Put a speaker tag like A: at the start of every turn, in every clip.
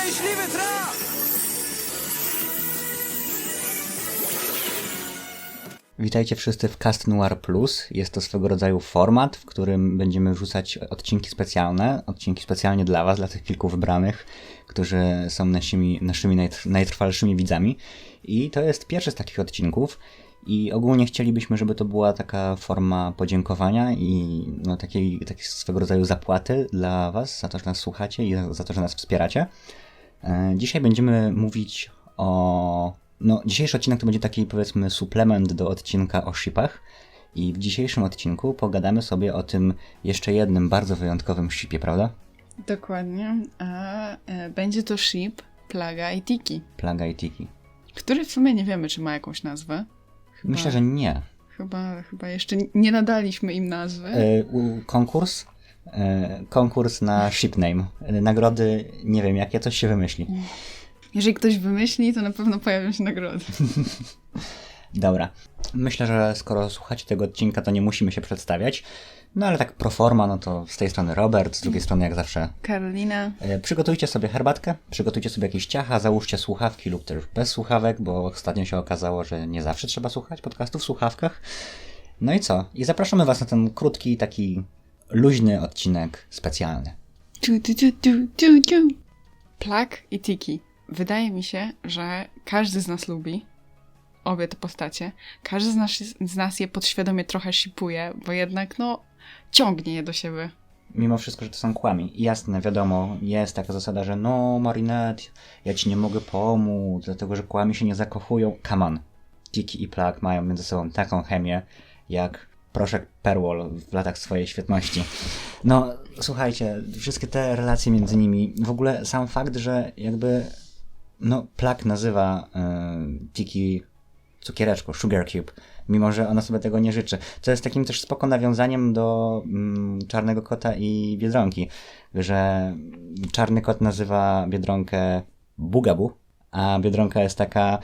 A: Szczęśliwy!
B: Witajcie wszyscy w Cast Noir Plus. Jest to swego rodzaju format, w którym będziemy wrzucać odcinki specjalne, odcinki specjalnie dla Was, dla tych kilku wybranych, którzy są naszymi, naszymi najtr- najtrwalszymi widzami. I to jest pierwszy z takich odcinków. I ogólnie chcielibyśmy, żeby to była taka forma podziękowania i no, takiej, takiej swego rodzaju zapłaty dla Was za to, że nas słuchacie i za to, że nas wspieracie. E, Dzisiaj będziemy mówić o. No, dzisiejszy odcinek to będzie taki, powiedzmy, suplement do odcinka o shipach. I w dzisiejszym odcinku pogadamy sobie o tym jeszcze jednym bardzo wyjątkowym shipie, prawda?
C: Dokładnie. A e, będzie to ship Plaga i Tiki,
B: Plaga i Tiki.
C: który w sumie nie wiemy, czy ma jakąś nazwę. Chyba,
B: Myślę, że nie.
C: Chyba, chyba jeszcze nie nadaliśmy im nazwy.
B: E, konkurs? E, konkurs na ship name. E, Nagrody, nie wiem jakie, coś się wymyśli.
C: Jeżeli ktoś wymyśli, to na pewno pojawią się nagrody.
B: Dobra. Myślę, że skoro słuchacie tego odcinka, to nie musimy się przedstawiać. No ale tak pro forma, no to z tej strony Robert, z drugiej strony jak zawsze
C: Karolina.
B: E, Przygotujcie sobie herbatkę, przygotujcie sobie jakieś ciacha, załóżcie słuchawki lub też bez słuchawek, bo ostatnio się okazało, że nie zawsze trzeba słuchać podcastów w słuchawkach. No i co? I zapraszamy Was na ten krótki, taki luźny odcinek specjalny.
C: Tu, tu, tu, tu, tu, tu. Plag i Tiki. Wydaje mi się, że każdy z nas lubi obie te postacie. Każdy z nas, z nas je podświadomie trochę shipuje, bo jednak, no, ciągnie je do siebie.
B: Mimo wszystko, że to są kłami. Jasne, wiadomo, jest taka zasada, że no Marinette, ja Ci nie mogę pomóc, dlatego że kłami się nie zakochują. Come on. Tiki i Plak mają między sobą taką chemię, jak proszek Perwol w latach swojej świetności. No, słuchajcie, wszystkie te relacje między nimi, w ogóle sam fakt, że jakby, no, Plak nazywa y, Tiki cukiereczką, sugar cube, mimo że ona sobie tego nie życzy. Co jest takim też spoko nawiązaniem do mm, Czarnego Kota i Biedronki, że Czarny Kot nazywa Biedronkę Bugabu, a Biedronka jest taka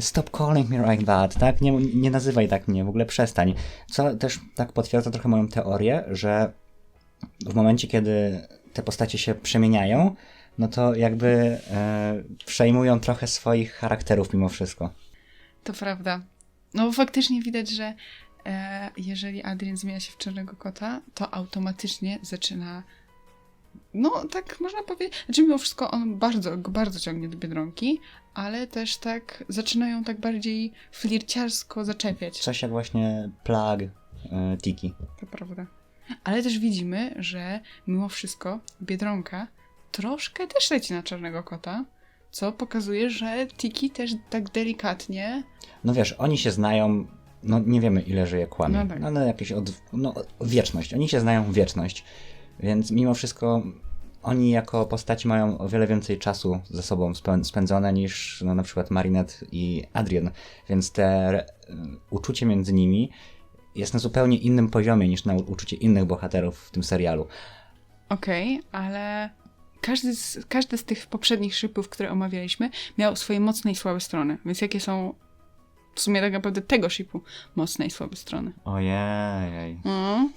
B: stop calling me like that, tak? Nie, nie nazywaj tak mnie, w ogóle przestań. Co też tak potwierdza trochę moją teorię, że w momencie, kiedy te postacie się przemieniają, no to jakby e, przejmują trochę swoich charakterów mimo wszystko.
C: To prawda. No faktycznie widać, że e, jeżeli Adrian zmienia się w czarnego kota, to automatycznie zaczyna. No, tak można powiedzieć. Znaczy, mimo wszystko on bardzo, bardzo ciągnie do biedronki, ale też tak zaczynają tak bardziej flirciarsko zaczepiać.
B: Coś jak właśnie Plag e, Tiki.
C: To prawda. Ale też widzimy, że mimo wszystko biedronka troszkę też leci na czarnego kota, co pokazuje, że Tiki też tak delikatnie
B: No wiesz, oni się znają, no nie wiemy ile żyje kłamie,
C: No
B: no,
C: tak.
B: ale jakieś od, no, wieczność. Oni się znają wieczność, więc mimo wszystko oni jako postaci mają o wiele więcej czasu ze sobą spę- spędzone niż no, na przykład Marinette i Adrian, więc te uczucie między nimi jest na zupełnie innym poziomie niż na uczucie innych bohaterów w tym serialu.
C: Okej, ale każdy z, każdy z tych poprzednich szypów, które omawialiśmy, miał swoje mocne i słabe strony. Więc jakie są w sumie tak naprawdę tego shipu mocne i słabe strony?
B: Ojej.
C: Mm.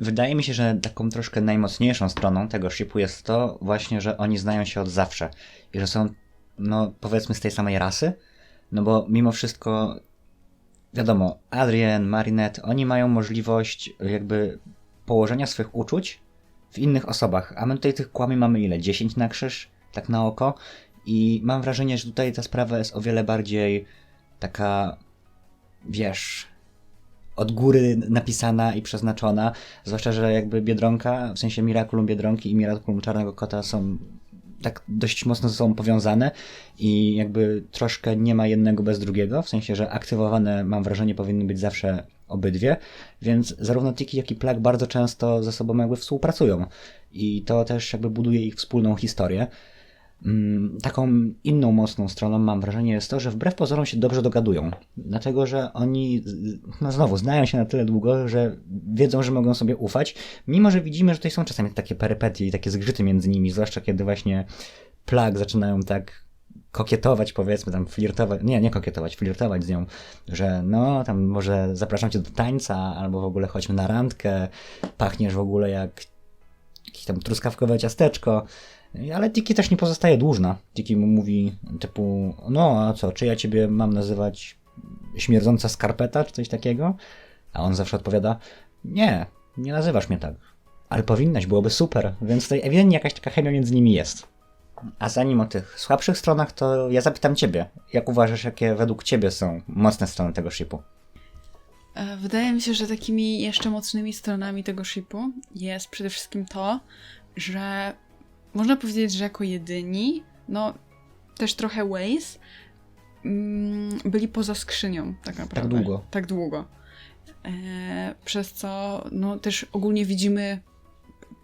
B: Wydaje mi się, że taką troszkę najmocniejszą stroną tego shipu jest to właśnie, że oni znają się od zawsze i że są, no powiedzmy, z tej samej rasy. No bo mimo wszystko, wiadomo, Adrian, Marinette, oni mają możliwość jakby położenia swych uczuć w innych osobach. A my tutaj tych kłami mamy ile? 10 na krzyż? Tak na oko? I mam wrażenie, że tutaj ta sprawa jest o wiele bardziej taka, wiesz, od góry napisana i przeznaczona. Zwłaszcza, że jakby Biedronka, w sensie Miraculum Biedronki i Miraculum Czarnego Kota są tak dość mocno ze sobą powiązane i jakby troszkę nie ma jednego bez drugiego, w sensie, że aktywowane mam wrażenie powinny być zawsze obydwie, więc zarówno Tiki, jak i Plak bardzo często ze sobą jakby współpracują i to też jakby buduje ich wspólną historię. Mm, Taką inną mocną stroną mam wrażenie jest to, że wbrew pozorom się dobrze dogadują. Dlatego, że oni, no znowu, znają się na tyle długo, że wiedzą, że mogą sobie ufać, mimo że widzimy, że tutaj są czasami takie perypetie i takie zgrzyty między nimi, zwłaszcza kiedy właśnie plag zaczynają tak kokietować, powiedzmy, tam flirtować, nie, nie kokietować, flirtować z nią, że no, tam może zapraszam cię do tańca, albo w ogóle chodźmy na randkę, pachniesz w ogóle jak jakieś tam truskawkowe ciasteczko, Ale Tiki też nie pozostaje dłużna. Tiki mu mówi typu, no a co, czy ja ciebie mam nazywać śmierdząca skarpeta, czy coś takiego? A on zawsze odpowiada, nie, nie nazywasz mnie tak. Ale powinnaś, byłoby super, więc tutaj ewidentnie jakaś taka chemia między nimi jest. A zanim o tych słabszych stronach, to ja zapytam ciebie, jak uważasz, jakie według ciebie są mocne strony tego shipu?
C: E, Wydaje mi się, że takimi jeszcze mocnymi stronami tego shipu jest przede wszystkim to, że można powiedzieć, że jako jedyni, no też trochę Waze, mm, byli poza skrzynią tak naprawdę.
B: długo.
C: Tak długo. E, przez co no też ogólnie widzimy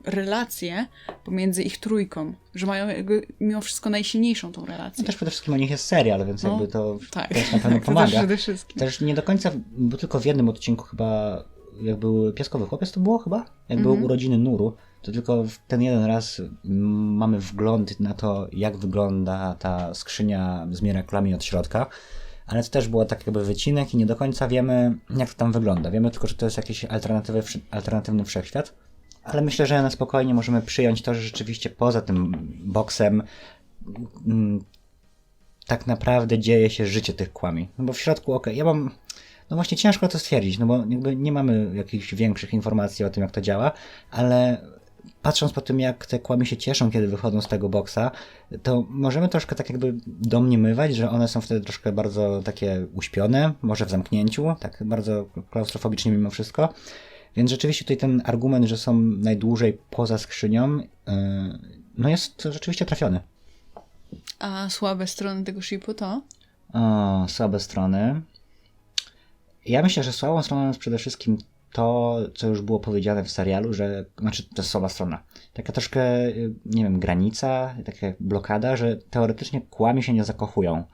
C: relacje pomiędzy ich trójką, że mają jakby mimo wszystko najsilniejszą tą relację.
B: No też przede wszystkim o nich jest serial, więc
C: No,
B: jakby to
C: tak.
B: też na pewno
C: To
B: pomaga.
C: też przede wszystkim.
B: Też nie do końca, bo tylko w jednym odcinku chyba, jak był Piaskowy Chłopiec, to było chyba? Jak były
C: Mhm.
B: urodziny Nuru, to tylko ten jeden raz mamy wgląd na to, jak wygląda ta skrzynia z miraklami od środka. Ale to też było tak jakby wycinek i nie do końca wiemy, jak to tam wygląda. Wiemy tylko, że to jest jakiś alternatywy, alternatywny wszechświat. Ale myślę, że na spokojnie możemy przyjąć to, że rzeczywiście poza tym boksem tak naprawdę dzieje się życie tych kłami. No bo w środku, okej, ja mam. No właśnie ciężko to stwierdzić, no bo jakby nie mamy jakichś większych informacji o tym, jak to działa, ale patrząc po tym, jak te kłami się cieszą, kiedy wychodzą z tego boksa, to możemy troszkę tak jakby domniemywać, że one są wtedy troszkę bardzo takie uśpione, może w zamknięciu, tak bardzo klaustrofobicznie mimo wszystko. Więc rzeczywiście tutaj ten argument, że są najdłużej poza skrzynią, yy, no jest rzeczywiście trafiony.
C: A słabe strony tego shipu to?
B: O, słabe strony. Ja myślę, że słabą stroną jest przede wszystkim to, co już było powiedziane w serialu, że, znaczy to jest słaba strona. Taka troszkę, y, nie wiem, granica, taka blokada, że teoretycznie kłami się nie zakochują.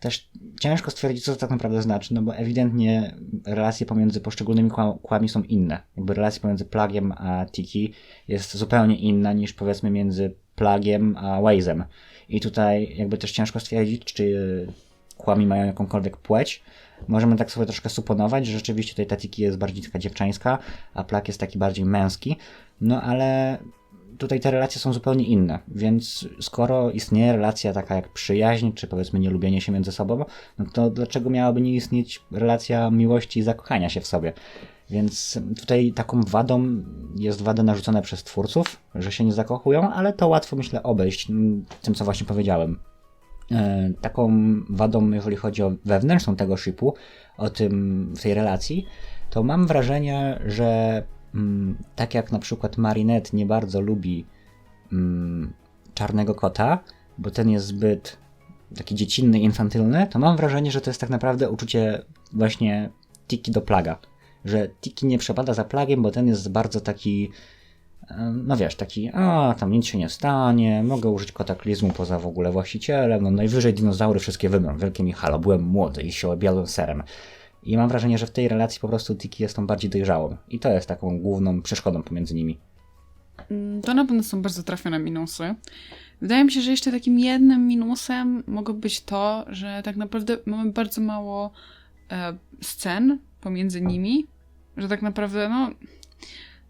B: Też ciężko stwierdzić, co to tak naprawdę znaczy, no bo ewidentnie relacje pomiędzy poszczególnymi kła- kłami są inne. Jakby relacja pomiędzy Plagiem a Tiki jest zupełnie inna niż powiedzmy między Plagiem a Waze'em. I tutaj jakby też ciężko stwierdzić, czy kłami mają jakąkolwiek płeć. Możemy tak sobie troszkę suponować, że rzeczywiście tutaj ta Tiki jest bardziej taka dziewczańska, a Plag jest taki bardziej męski. No ale tutaj te relacje są zupełnie inne, więc skoro istnieje relacja taka jak przyjaźń, czy powiedzmy nielubienie się między sobą, no to dlaczego miałaby nie istnieć relacja miłości i zakochania się w sobie? Więc tutaj taką wadą jest wada narzucona przez twórców, że się nie zakochują, ale to łatwo myślę obejść tym, co właśnie powiedziałem. E, Taką wadą, jeżeli chodzi o wewnętrzną tego shipu, o tym, w tej relacji, to mam wrażenie, że mm, tak jak na przykład Marinette nie bardzo lubi mm, czarnego kota, bo ten jest zbyt taki dziecinny, infantylny, to mam wrażenie, że to jest tak naprawdę uczucie właśnie Tiki do plaga. Że Tiki nie przepada za plagiem, bo ten jest bardzo taki, no wiesz, taki, a tam nic się nie stanie, mogę użyć kataklizmu poza w ogóle właścicielem, no najwyżej dinozaury wszystkie wymrą, wielkie mi halo, byłem młody i się obiadłem serem. I mam wrażenie, że w tej relacji po prostu Tiki jest tą bardziej dojrzałą. I to jest taką główną przeszkodą pomiędzy nimi.
C: Mm, To na pewno są bardzo trafione minusy. Wydaje mi się, że jeszcze takim jednym minusem mogło być to, że tak naprawdę mamy bardzo mało e, scen pomiędzy nimi, że tak naprawdę, no,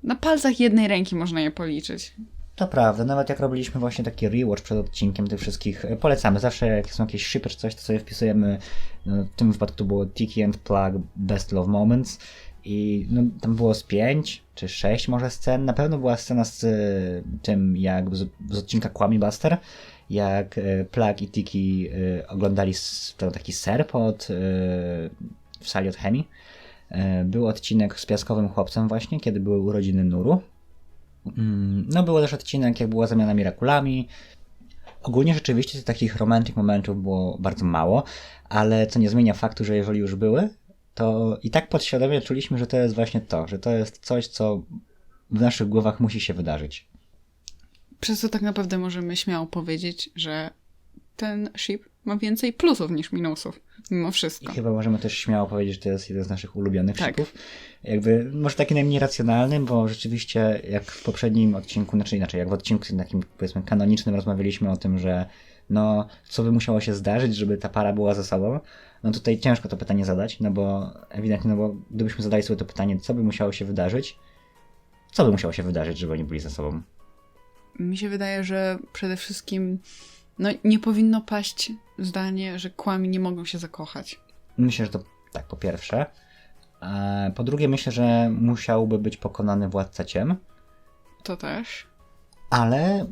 C: na palcach jednej ręki można je policzyć.
B: To prawda, nawet jak robiliśmy właśnie taki rewatch przed odcinkiem tych wszystkich, e, polecamy, zawsze jak są jakieś shipy czy coś, to sobie wpisujemy, no, w tym wypadku to było Tiki and Plug Best Love Moments i no, tam było z pięć czy sześć może scen, na pewno była scena z e, tym jak z, z odcinka Kwami Buster, jak e, Plug i Tiki oglądali to taki ser pod, e, w sali od chemii. E, Był odcinek z Piaskowym Chłopcem właśnie, kiedy były urodziny Nuru. Mm, No, było też odcinek, jak była zamiana Mirakulami. Ogólnie rzeczywiście takich romantic momentów było bardzo mało, ale co nie zmienia faktu, że jeżeli już były, to i tak podświadomie czuliśmy, że to jest właśnie to, że to jest coś, co w naszych głowach musi się wydarzyć.
C: Przez co tak naprawdę możemy śmiało powiedzieć, że ten ship ma więcej plusów niż minusów, mimo
B: I
C: wszystko.
B: chyba możemy też śmiało powiedzieć, że to jest jeden z naszych ulubionych
C: Tak.
B: shipów. Jakby, może taki najmniej racjonalny, bo rzeczywiście jak w poprzednim odcinku, znaczy inaczej, jak w odcinku takim powiedzmy kanonicznym rozmawialiśmy o tym, że no, co by musiało się zdarzyć, żeby ta para była ze sobą, no tutaj ciężko to pytanie zadać, no bo ewidentnie, no bo gdybyśmy zadali sobie to pytanie, co by musiało się wydarzyć, co by musiało się wydarzyć, żeby oni byli ze sobą?
C: mi się wydaje, że przede wszystkim no, nie powinno paść zdanie, że kłami nie mogą się zakochać.
B: Myślę, że to tak, po pierwsze. E, Po drugie, myślę, że musiałby być pokonany władca ciem,
C: To też.
B: ale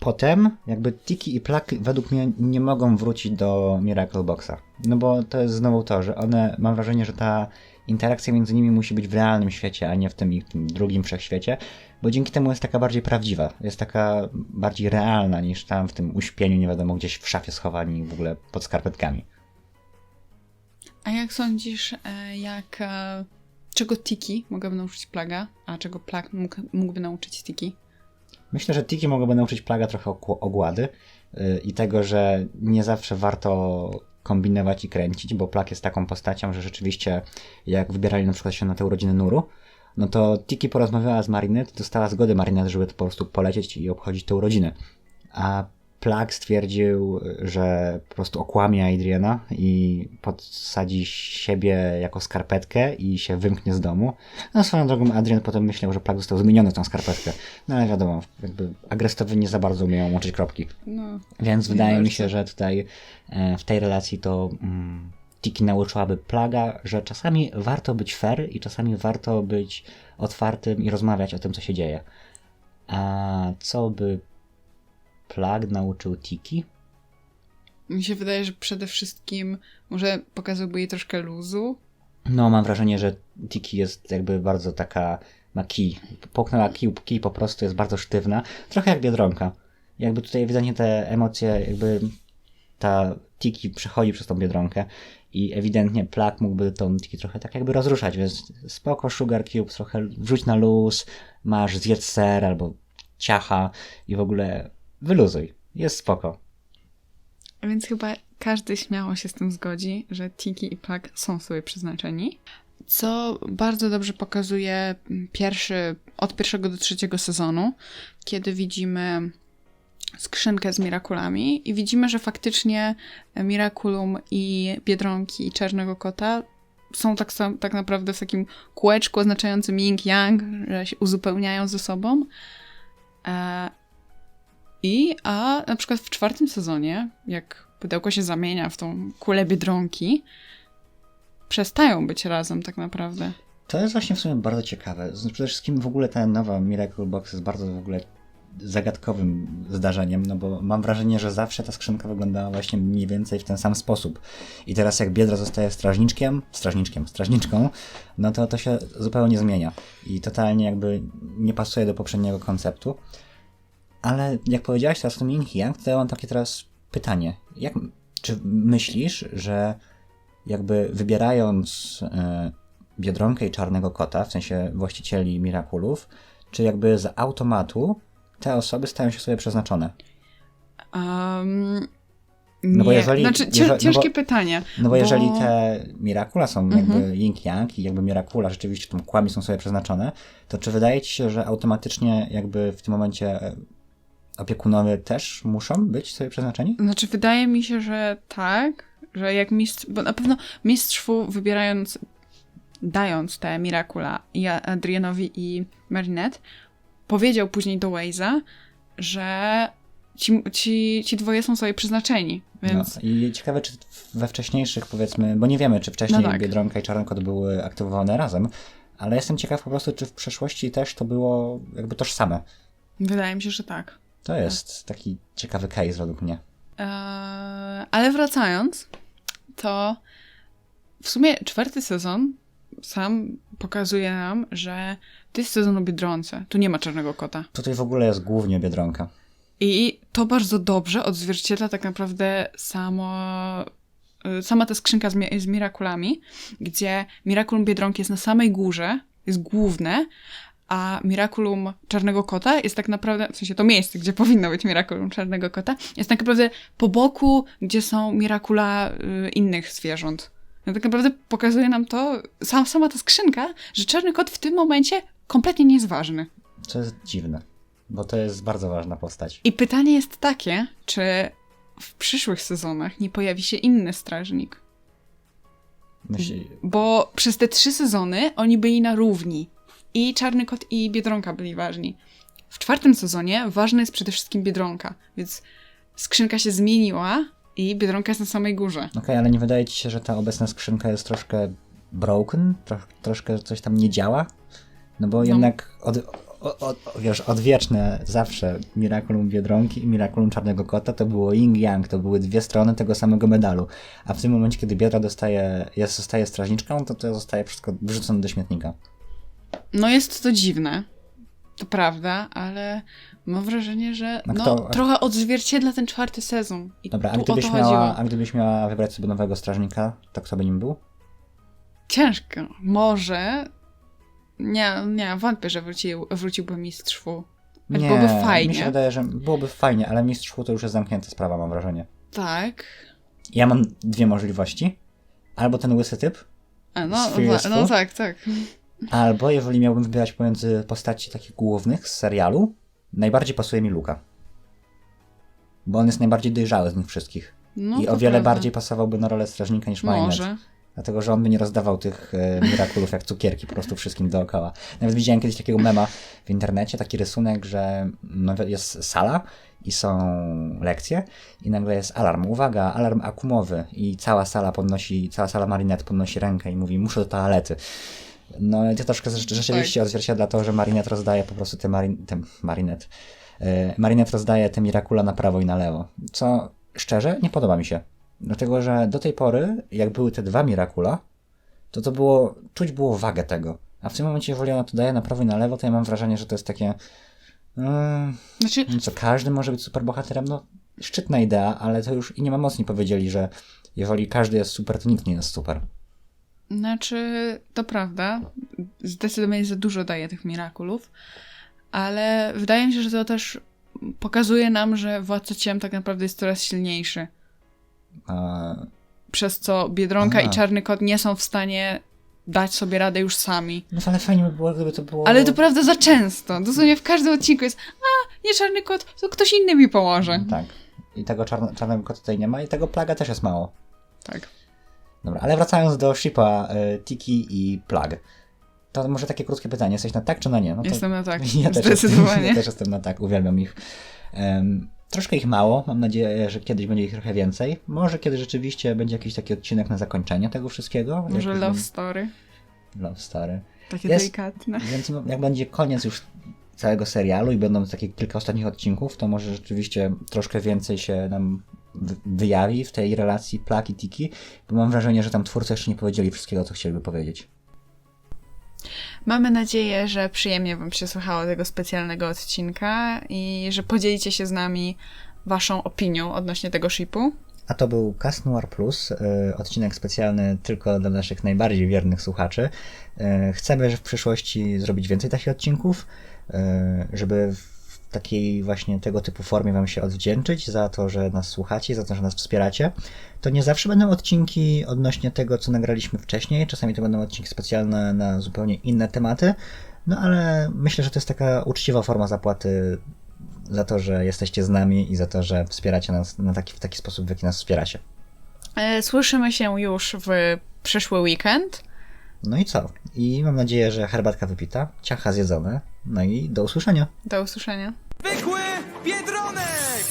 B: potem jakby Tiki i Plak według mnie nie mogą wrócić do Miracle Boxa. No bo to jest znowu to, że one, mam wrażenie, że ta interakcja między nimi musi być w realnym świecie, a nie w tym tym drugim wszechświecie, bo dzięki temu jest taka bardziej prawdziwa, jest taka bardziej realna niż tam w tym uśpieniu, nie wiadomo, gdzieś w szafie schowani w ogóle pod skarpetkami.
C: A jak sądzisz, e, jak. e, Czego Tiki mogłaby nauczyć Plaga, a czego Plag mógł, mógłby nauczyć Tiki?
B: Myślę, że Tiki mogłoby nauczyć Plaga trochę ogłady yy, i tego, że nie zawsze warto kombinować i kręcić, bo Plag jest taką postacią, że rzeczywiście jak wybierali na przykład się na te urodziny Nuru, no to Tiki porozmawiała z Marinette dostała zgodę Marinette, żeby po prostu polecieć i obchodzić te urodziny. A Plag stwierdził, że po prostu okłamie Adriana i podsadzi siebie jako skarpetkę i się wymknie z domu. No swoją drogą Adrian potem myślał, że Plag został zmieniony w tą skarpetkę. No ale wiadomo, jakby agrestowy nie za bardzo umieją łączyć kropki.
C: No.
B: Więc wydaje mi się, że tutaj e, w tej relacji to mm, Tiki nauczyłaby Plaga, że czasami warto być fair i czasami warto być otwartym i rozmawiać o tym, co się dzieje. A co by Plag nauczył Tiki?
C: Mi się wydaje, że przede wszystkim może pokazałby jej troszkę luzu.
B: No, mam wrażenie, że Tiki jest jakby bardzo taka, ma kij. Połknęła kij, kij po prostu jest bardzo sztywna. Trochę jak Biedronka. Jakby tutaj ewidentnie te emocje, jakby ta Tiki przechodzi przez tą Biedronkę i ewidentnie Plak mógłby tą Tiki trochę tak jakby rozruszać, więc spoko Sugar Cube, trochę wrzuć na luz, masz zjedz ser albo ciacha i w ogóle wyluzuj. Jest spoko.
C: Więc chyba każdy śmiało się z tym zgodzi, że Tiki i Plag są sobie przeznaczeni. Co bardzo dobrze pokazuje pierwszy, od pierwszego do trzeciego sezonu, kiedy widzimy skrzynkę z Mirakulami i widzimy, że faktycznie Mirakulum i Biedronki i Czarnego Kota są tak, tak naprawdę w takim kółeczku oznaczającym yin-yang, że się uzupełniają ze sobą. I, a na przykład w czwartym sezonie, jak pudełko się zamienia w tą kulę Biedronki, przestają być razem tak naprawdę.
B: To jest właśnie w sumie bardzo ciekawe. Znaczy, Przede wszystkim w ogóle ta nowa Miracle Box jest bardzo w ogóle zagadkowym zdarzeniem, no bo mam wrażenie, że zawsze ta skrzynka wyglądała właśnie mniej więcej w ten sam sposób. I teraz jak Biedra zostaje strażniczkiem, strażniczkiem, strażniczką, no to to się zupełnie zmienia. I totalnie jakby nie pasuje do poprzedniego konceptu. Ale jak powiedziałaś teraz o tym Yin Yang, to ja mam takie teraz pytanie. Jak, czy myślisz, że jakby wybierając e, Biedronkę i Czarnego Kota, w sensie właścicieli Mirakulów, czy jakby z automatu te osoby stają się sobie przeznaczone?
C: Um,
B: No bo
C: nie.
B: jeżeli-
C: znaczy, cię,
B: jeżeli- no
C: ciężkie
B: bo-
C: pytanie.
B: No bo jeżeli
C: Bo-
B: te Mirakula są jakby yin-yang i jakby Mirakula rzeczywiście tą kłami są sobie przeznaczone, to czy wydaje ci się, że automatycznie jakby w tym momencie e, opiekunowie też muszą być sobie przeznaczeni?
C: Znaczy, wydaje mi się, że tak, że jak mistrz, bo na pewno mistrz Fu wybierając, dając te Miracula i Adrianowi i Marinette, powiedział później do Waze'a, że ci, ci, ci dwoje są sobie przeznaczeni, więc
B: No, I ciekawe, czy we wcześniejszych, powiedzmy, bo nie wiemy, czy wcześniej
C: No tak.
B: Biedronka i Czarny Kot były aktywowane razem, ale jestem ciekaw po prostu, czy w przeszłości też to było jakby tożsame.
C: wydaje mi się, że tak.
B: To jest taki ciekawy case według mnie.
C: Eee, ale wracając, to w sumie czwarty sezon sam pokazuje nam, że to jest sezon o Biedronce. Tu nie ma Czarnego Kota.
B: Tutaj w ogóle jest głównie Biedronka.
C: I to bardzo dobrze odzwierciedla tak naprawdę samo, y, sama ta skrzynka z, mi- z Mirakulami, gdzie Mirakulum Biedronki jest na samej górze, jest główne, a Mirakulum Czarnego Kota jest tak naprawdę, w sensie to miejsce, gdzie powinno być Mirakulum Czarnego Kota, jest tak naprawdę po boku, gdzie są Mirakula y, innych zwierząt. No tak naprawdę pokazuje nam to, sam, sama ta skrzynka, że Czarny Kot w tym momencie kompletnie nie jest ważny.
B: Co jest dziwne, bo to jest bardzo ważna postać.
C: I pytanie jest takie, czy w przyszłych sezonach nie pojawi się inny strażnik?
B: Myśli,
C: Bo przez te trzy sezony oni byli na równi. I Czarny Kot i Biedronka byli ważni. w czwartym sezonie ważna jest przede wszystkim Biedronka, więc skrzynka się zmieniła i Biedronka jest na samej górze.
B: Okej, ale nie wydaje ci się, że ta obecna skrzynka jest troszkę broken? Tro, troszkę coś tam nie działa? No bo jednak od, o, o, wiesz, odwieczne zawsze Miraculum Biedronki i Miraculum Czarnego Kota to było yin yang, to były dwie strony tego samego medalu. A w tym momencie, kiedy Biedra dostaje, jest, zostaje strażniczką, to to zostaje wszystko wyrzucone do śmietnika.
C: No jest to dziwne, to prawda, ale mam wrażenie, że
B: A
C: no,
B: kto-
C: trochę odzwierciedla ten czwarty sezon. I
B: Dobra, a
C: tu o
B: gdybyś,
C: to
B: miała,
C: chodziło.
B: a gdybyś miała wybrać sobie nowego strażnika, to kto by nim był?
C: Ciężko. Może... Nie, nie, wątpię, że wrócił, wróciłby mistrz. Choć
B: Nie,
C: byłoby
B: mi się
C: fajnie.
B: wydaje, że byłoby fajnie, ale mistrz to już jest zamknięta sprawa, mam wrażenie.
C: Tak.
B: Ja mam dwie możliwości. Albo ten łysy typ,
C: A, no,
B: Z Furious
C: no
B: Fu?
C: tak, tak.
B: Albo jeżeli miałbym wybierać pomiędzy postaci takich głównych z serialu, najbardziej pasuje mi Luka. Bo on jest najbardziej dojrzały z nich wszystkich.
C: No,
B: I o wiele
C: prawda.
B: bardziej pasowałby na rolę strażnika niż.
C: Może.
B: Dlatego, że on by nie rozdawał tych e, mirakulów jak cukierki po prostu wszystkim dookoła. Nawet widziałem kiedyś takiego mema w internecie, taki rysunek, że no, jest sala i są lekcje i nagle jest alarm. Uwaga, alarm akumowy i cała sala podnosi, cała sala Marinette podnosi rękę i mówi muszę do toalety. No i to troszkę rzecz- rzeczywiście odzwierciedla to, że Marinette rozdaje po prostu te, marin, te Marinette. E, Marinette rozdaje te Mirakula na prawo i na lewo. Co szczerze nie podoba mi się. Dlatego, że do tej pory, jak były te dwa Mirakula, to to było, czuć było wagę tego. A w tym momencie, jeżeli ona to daje na prawo i na lewo, to ja mam wrażenie, że to jest takie. Mm,
C: Znaczy,
B: no co, każdy może być superbohaterem? No, szczytna idea, ale to już i nie ma mocni powiedzieli, że jeżeli każdy jest super, to nikt nie jest super.
C: Znaczy, to prawda. Zdecydowanie za dużo daje tych mirakulów, ale wydaje mi się, że to też pokazuje nam, że Władca Ciem tak naprawdę jest coraz silniejszy.
B: A,
C: Przez co Biedronka
B: Aha.
C: i Czarny Kot nie są w stanie dać sobie radę już sami.
B: no ale fajnie by było, gdyby to było.
C: Ale to prawda za często. Dosłownie w każdym odcinku jest a, nie Czarny Kot, to ktoś inny mi pomoże.
B: Tak. I tego czarno, czarnego kota tutaj nie ma, i tego plaga też jest mało.
C: Tak.
B: Dobra, ale wracając do shipa y, Tiki i Plag. To może takie krótkie pytanie, jesteś na tak czy na nie? No
C: Jestem na tak.
B: Ja też, jestem, ja też jestem na tak, uwielbiam ich. Em, troszkę ich mało, mam nadzieję, że kiedyś będzie ich trochę więcej. Może kiedy rzeczywiście będzie jakiś taki odcinek na zakończenie tego wszystkiego.
C: Może Love Story.
B: Love Story.
C: Takie
B: Jest-
C: delikatne.
B: Więc jak będzie koniec już całego serialu i będą takie kilka ostatnich odcinków, to może rzeczywiście troszkę więcej się nam wyjawi w tej relacji Plak i Tiki, bo mam wrażenie, że tam twórcy jeszcze nie powiedzieli wszystkiego, co chcieliby powiedzieć.
C: Mamy nadzieję, że przyjemnie Wam się słuchało tego specjalnego odcinka i że podzielicie się z nami Waszą opinią odnośnie tego shipu.
B: A to był Cast Noir Plus, y, odcinek specjalny tylko dla naszych najbardziej wiernych słuchaczy. Y, Chcemy że w przyszłości zrobić więcej takich odcinków, y, żeby takiej właśnie tego typu formie Wam się odwdzięczyć za to, że nas słuchacie, za to, że nas wspieracie. To nie zawsze będą odcinki odnośnie tego, co nagraliśmy wcześniej, czasami to będą odcinki specjalne na zupełnie inne tematy, no ale myślę, że to jest taka uczciwa forma zapłaty za to, że jesteście z nami i za to, że wspieracie nas na taki, w taki sposób, w jaki nas wspieracie.
C: E, Słyszymy się już w przyszły weekend.
B: No i co? I mam nadzieję, że herbatka wypita, ciacha zjedzone, no i do usłyszenia.
C: Do usłyszenia.
A: Zwykły Biedronek!